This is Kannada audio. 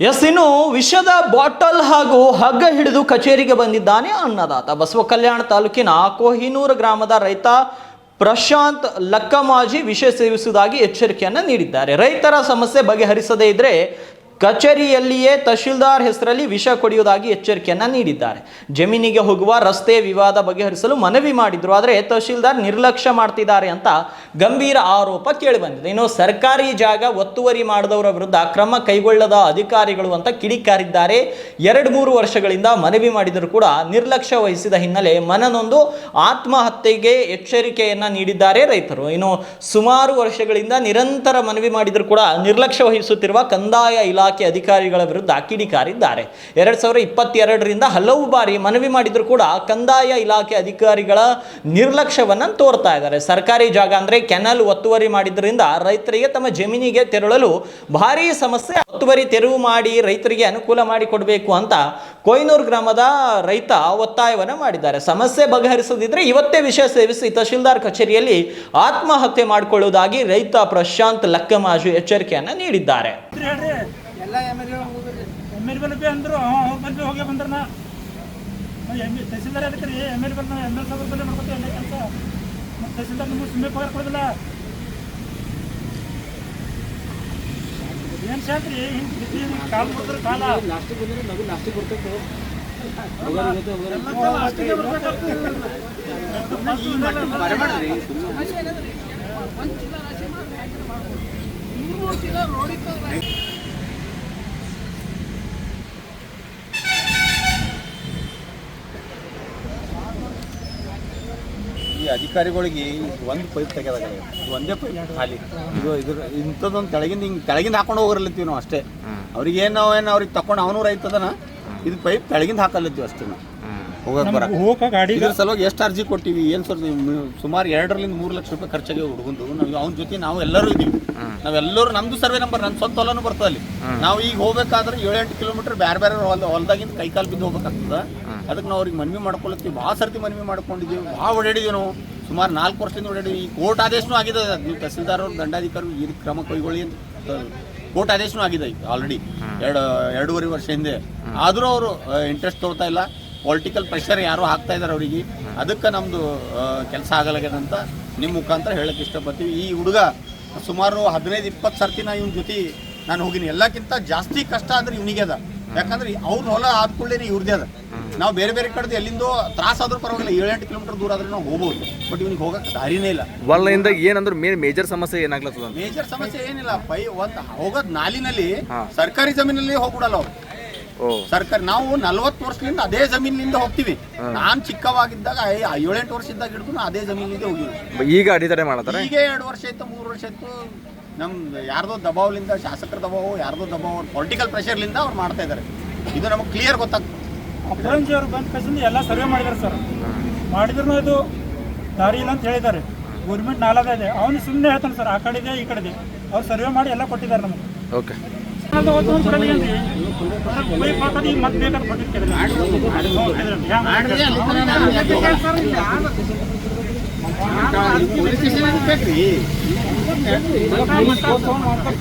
ಎಸ್ ಇನ್ನು ವಿಷದ ಬಾಟಲ್ ಹಾಗೂ ಹಗ್ಗ ಹಿಡಿದು ಕಚೇರಿಗೆ ಬಂದಿದ್ದಾನೆ ಅನ್ನದಾತ. ಬಸವ ಕಲ್ಯಾಣ ತಾಲೂಕಿನ ಕೊಹಿನೂರು ಗ್ರಾಮದ ರೈತ ಪ್ರಶಾಂತ್ ಲಕ್ಕಮಾಜಿ ವಿಷ ಸೇವಿಸುವುದಾಗಿ ಎಚ್ಚರಿಕೆಯನ್ನು ನೀಡಿದ್ದಾರೆ. ರೈತರ ಸಮಸ್ಯೆ ಬಗೆಹರಿಸದೇ ಇದ್ರೆ ಕಚೇರಿಯಲ್ಲಿಯೇ ತಹಶೀಲ್ದಾರ್ ಹೆಸರಲ್ಲಿ ವಿಷ ಕೊಡಿಯುವುದಾಗಿ ಎಚ್ಚರಿಕೆಯನ್ನು ನೀಡಿದ್ದಾರೆ. ಜಮೀನಿಗೆ ಹೋಗುವ ರಸ್ತೆ ವಿವಾದ ಬಗೆಹರಿಸಲು ಮನವಿ ಮಾಡಿದ್ರು, ಆದರೆ ತಹಶೀಲ್ದಾರ್ ನಿರ್ಲಕ್ಷ್ಯ ಮಾಡ್ತಿದ್ದಾರೆ ಅಂತ ಗಂಭೀರ ಆರೋಪ ಕೇಳಿಬಂದಿದೆ. ಇನ್ನು ಸರ್ಕಾರಿ ಜಾಗ ಒತ್ತುವರಿ ಮಾಡಿದವರ ವಿರುದ್ಧ ಕ್ರಮ ಕೈಗೊಳ್ಳದ ಅಧಿಕಾರಿಗಳು ಅಂತ ಕಿಡಿಕಾರಿದ್ದಾರೆ. ಎರಡು ಮೂರು ವರ್ಷಗಳಿಂದ ಮನವಿ ಮಾಡಿದರೂ ಕೂಡ ನಿರ್ಲಕ್ಷ್ಯ ವಹಿಸಿದ ಹಿನ್ನೆಲೆ ಮನನೊಂದು ಆತ್ಮಹತ್ಯೆಗೆ ಎಚ್ಚರಿಕೆಯನ್ನು ನೀಡಿದ್ದಾರೆ ರೈತರು. ಇನ್ನು ಸುಮಾರು ವರ್ಷಗಳಿಂದ ನಿರಂತರ ಮನವಿ ಮಾಡಿದರೂ ಕೂಡ ನಿರ್ಲಕ್ಷ್ಯ ವಹಿಸುತ್ತಿರುವ ಕಂದಾಯ ಇಲಾಖೆ ಅಧಿಕಾರಿಗಳ ವಿರುದ್ಧ ಕಿಡಿಕಾರಿದ್ದಾರೆ. ಎರಡ್ ಸಾವಿರದ ಇಪ್ಪತ್ತೆರಡರಿಂದ ಹಲವು ಬಾರಿ ಮನವಿ ಮಾಡಿದರೂ ಕೂಡ ಕಂದಾಯ ಇಲಾಖೆ ಅಧಿಕಾರಿಗಳ ನಿರ್ಲಕ್ಷ್ಯವನ್ನ ತೋರ್ತಾ ಇದ್ದಾರೆ. ಸರ್ಕಾರಿ ಜಾಗ ಅಂದ್ರೆ ಕೆನಲ್ ಒತ್ತುವರಿ ಮಾಡಿದ್ರಿಂದ ರೈತರಿಗೆ ತಮ್ಮ ಜಮೀನಿಗೆ ತೆರಳಲು ಭಾರಿ ಸಮಸ್ಯೆ. ಒತ್ತುವರಿ ತೆರವು ಮಾಡಿ ರೈತರಿಗೆ ಅನುಕೂಲ ಮಾಡಿ ಕೊಡಬೇಕು ಅಂತ ಕೊಯ್ನೂರು ಗ್ರಾಮದ ರೈತ ಒತ್ತಾಯವನ್ನು ಮಾಡಿದ್ದಾರೆ. ಸಮಸ್ಯೆ ಬಗೆಹರಿಸದಿದ್ದರೆ ಇವತ್ತೇ ವಿಷಯ ಸೇವಿಸಿ ತಹಶೀಲ್ದಾರ್ ಕಚೇರಿಯಲ್ಲಿ ಆತ್ಮಹತ್ಯೆ ಮಾಡಿಕೊಳ್ಳುವುದಾಗಿ ರೈತ ಪ್ರಶಾಂತ್ ಲಕ್ಕಮಾಜು ಎಚ್ಚರಿಕೆಯನ್ನ ನೀಡಿದ್ದಾರೆ. ಎಲ್ಲ M L M L B ಅಂದ್ರು ಬಂದು ಹೋಗಿ ಬಂದ್ರ ನಾ. ಎಂ ತಹಸೀಲ್ದಾರ್ ಅದಕ್ಕೆ ರೀ M L B M L ಸಾಹೇಬ್ರ ಬಲ್ಲಿ ಮಾಡ್ಕೊತೀವಿ ಎಲ್ಲ ಕೆಲಸ. ಮತ್ತು ತಹಸೀಲ್ದಾರ್ ನಿಮ್ಗೆ ಸುಮ್ಮನೆ ಪಗಾರ ಕೊಡೋದಿಲ್ಲ. ಏನು ಶಾಂತ್ರಿ? ಹಿಂಗೆ ಕಾಲು ಕೊಡ್ತಾರೆ ಕಾಲ. ಲಾಸ್ಟಿಗೆ ಬಂದ್ರೆ ನಗು ಲಾಸ್ಟಿಗೆ ಬರ್ತೈತೆ. ಈ ಅಧಿಕಾರಿಗಳಿಗೆ ಒಂದು ಪೈಪ್ ತೆಗೆದಾಗ ಒಂದೇ ಪೈಪ್ ಖಾಲಿ. ಇದು ಇದ್ರ ಇಂಥದ್ದೊಂದು ತೆಳಗಿಂದ ಹಿಂಗೆ ತೆಳಗಿಂದ ಹಾಕೊಂಡು ಹೋಗಿರಲತ್ತೀವಿ ನಾವು ಅಷ್ಟೇ. ಅವ್ರಿಗೆ ಏನು ಏನು ಅವ್ರಿಗೆ ತಕೊಂಡು ಅವನೂ ರೈತದನ. ಇದು ಪೈಪ್ ತೆಳಗಿಂದ ಹಾಕಲತ್ತೀವಿ ಅಷ್ಟೇ ನಾವು. ಹೋಗಕ್ಕೆ ಬರ ಹೋಗಕ್ಕೆ ಗಾಡಿ ಇದ್ರ ಸಲುವಾಗಿ ಎಷ್ಟು ಅರ್ಜಿ ಕೊಟ್ಟಿವಿ? ಏನು ಸರ್ ಸುಮಾರು ಎರಡರಿಂದ ಮೂರು ಲಕ್ಷ ರೂಪಾಯಿ ಖರ್ಚಾಗಿ ಹುಡುಗಂದು. ನಾವು ಅವನ ಜೊತೆ ನಾವು ಎಲ್ಲರೂ ಇದೀವಿ ನಾವೆಲ್ಲರೂ ನಮ್ದು ಸರ್ವೆ ನಂಬರ್ ನನ್ನ ಸ್ವಂತ ಹೊಲನೂ ಬರ್ತದೆ ಅಲ್ಲಿ. ನಾವು ಈಗ ಹೋಗ್ಬೇಕಾದ್ರೆ ಏಳೆಂಟು ಕಿಲೋಮೀಟರ್ ಬೇರೆ ಬೇರೆ ಹೊಲ ಹೊಲದಾಗಿಂದ ಕೈಕಾಲು ಬಿದ್ದು ಹೋಗ್ಬೇಕಾಗ್ತದೆ. ಅದಕ್ಕೆ ನಾವು ಅವ್ರಿಗೆ ಮನವಿ ಮಾಡ್ಕೊಳತ್ತೀವಿ. ಭಾಳ ಸರ್ತಿ ಮನವಿ ಮಾಡ್ಕೊಂಡಿದ್ದೀವಿ. ಭಾಳ ಓಡಾಡಿದ್ದೀವಿ ನಾವು. ಸುಮಾರು ನಾಲ್ಕು ವರ್ಷದಿಂದ ಓಡಾಡಿದ್ವಿ. ಈ ಕೋರ್ಟ್ ಆದೇಶನೂ ಆಗಿದೆ. ಅದು. ನೀವು ತಹಸೀಲ್ದಾರ್ ಅವ್ರು ದಂಡಾಧಿಕಾರಿ ಈ ಕ್ರಮ ಕೈಗೊಳ್ಳಿ ಅಂತ ಕೋರ್ಟ್ ಆದೇಶನೂ ಆಗಿದೆ ಈಗ ಆಲ್ರೆಡಿ ಎರಡು ಎರಡೂವರೆ ವರ್ಷ ಹಿಂದೆ. ಆದರೂ ಅವರು ಇಂಟ್ರೆಸ್ಟ್ ತೋರ್ತಾ ಇಲ್ಲ. ಪೊಲಿಟಿಕಲ್ ಪ್ರೆಷರ್ ಯಾರು ಹಾಕ್ತಾ ಇದ್ದಾರೆ ಅವರಿಗೆ. ಅದಕ್ಕೆ ನಮ್ಮದು ಕೆಲಸ ಆಗಲಾಗ್ಯದಂತ ನಿಮ್ಮ ಮುಖಾಂತರ ಹೇಳಕ್ಕೆ ಇಷ್ಟಪಡ್ತೀವಿ. ಈ ಹುಡುಗ ಸುಮಾರು ಹದಿನೈದು ಇಪ್ಪತ್ತು ಸರ್ತಿ ನಾ ಇವ್ನ ಜೊತೆ ನಾನು ಹೋಗಿನಿ. ಎಲ್ಲಕ್ಕಿಂತ ಜಾಸ್ತಿ ಕಷ್ಟ ಅಂದ್ರೆ ಇವನಿಗೆ ಅದ. ಯಾಕಂದ್ರೆ ಅವ್ರ ಹೊಲ ಕೂಡಲೇ ಇವ್ರದೇ ಅದ. ನಾವು ಬೇರೆ ಬೇರೆ ಕಡೆದು ಎಲ್ಲಿಂದೋ ತ್ರಾಸ ಆದ್ರೂ ಪರವಾಗಿಲ್ಲ ಏಳೆಂಟು ಕಿಲೋಮೀಟರ್ ದೂರ ಆದ್ರೆ ನಾವು ಹೋಗ್ಬೋದು. ಬಟ್ ಇವ್ನಿಗೆ ಹೋಗಕ್ಕೆ ದಾರಿನೇ ಇಲ್ಲ. ಒಳ್ಳೆಯಿಂದ ಏನಂದ್ರೆ ಮೇನ್ ಮೇಜರ್ ಸಮಸ್ಯೆ ಏನಾಗ್ಲತ್ತದ? ಮೇಜರ್ ಸಮಸ್ಯೆ ಏನಿಲ್ಲ. ಪೈ ಒಂದು ಹೋಗೋದ್ ನಾಲಿನಲ್ಲಿ ಸರ್ಕಾರಿ ಜಮೀನಲ್ಲಿ ಹೋಗ್ಬಿಡಲ್ಲ ಅವ್ರು. ಸರ್ಕಾರ ನಾವು ನಲ್ವತ್ತು ವರ್ಷದಿಂದ ಅದೇ ಜಮೀನಿನಿಂದ ಹೋಗ್ತೀವಿ. ನಾನ್ ಚಿಕ್ಕವಾಗಿದ್ದಾಗ ಏಳೆಂಟು ವರ್ಷ ಇದ್ದಾಗ ಹಿಡಿದು ಅದೇ ಜಮೀನಿಂದ ಹೋಗಿವಿ ಬ- ಈಗ ಅಡಿತಡೆ ಮಾಡ್ತಾರೆ? ಈಗ ಎರಡು ವರ್ಷ ಆಯ್ತು ಮೂರು ವರ್ಷ ಆಯ್ತು. ನಮ್ ಯಾರ್ದೋ ದಬಾವ್ಲಿಂದ ಶಾಸಕರ ದಬಾವ್ ಯಾರ್ದೋ ದಬಾವ್ ಪೊಲಿಟಿಕಲ್ ಪ್ರೆಷರ್ಲಿಂದ ಅವ್ರು ಮಾಡ್ತಾ ಇದಾರೆ. ಇದು ನಮಗೆ ಕ್ಲಿಯರ್ ಗೊತ್ತಾಗ್ತದೆ ಅವರು ಬಂದ ಕಸಿಂದ ಎಲ್ಲ ಸರ್ವೆ ಮಾಡಿದ್ದಾರೆ ಸರ್. ಮಾಡಿದ್ರು ಇದು ದಾರಿ ಇಲ್ಲ ಅಂತ ಹೇಳಿದ್ದಾರೆ. ಗೌರ್ಮೆಂಟ್ ನಾಲದ ಇದೆ. ಅವನು ಸುಮ್ಮನೆ ಹೇಳ್ತಾನೆ ಸರ್ ಆ ಕಡೆ ಇದೆ ಈ ಕಡೆ ಇದೆ ಅವ್ರು ಸರ್ವೆ ಮಾಡಿ ಎಲ್ಲ ಕೊಟ್ಟಿದ್ದಾರೆ ನಮಗೆ. ಓಕೆ. ಅದು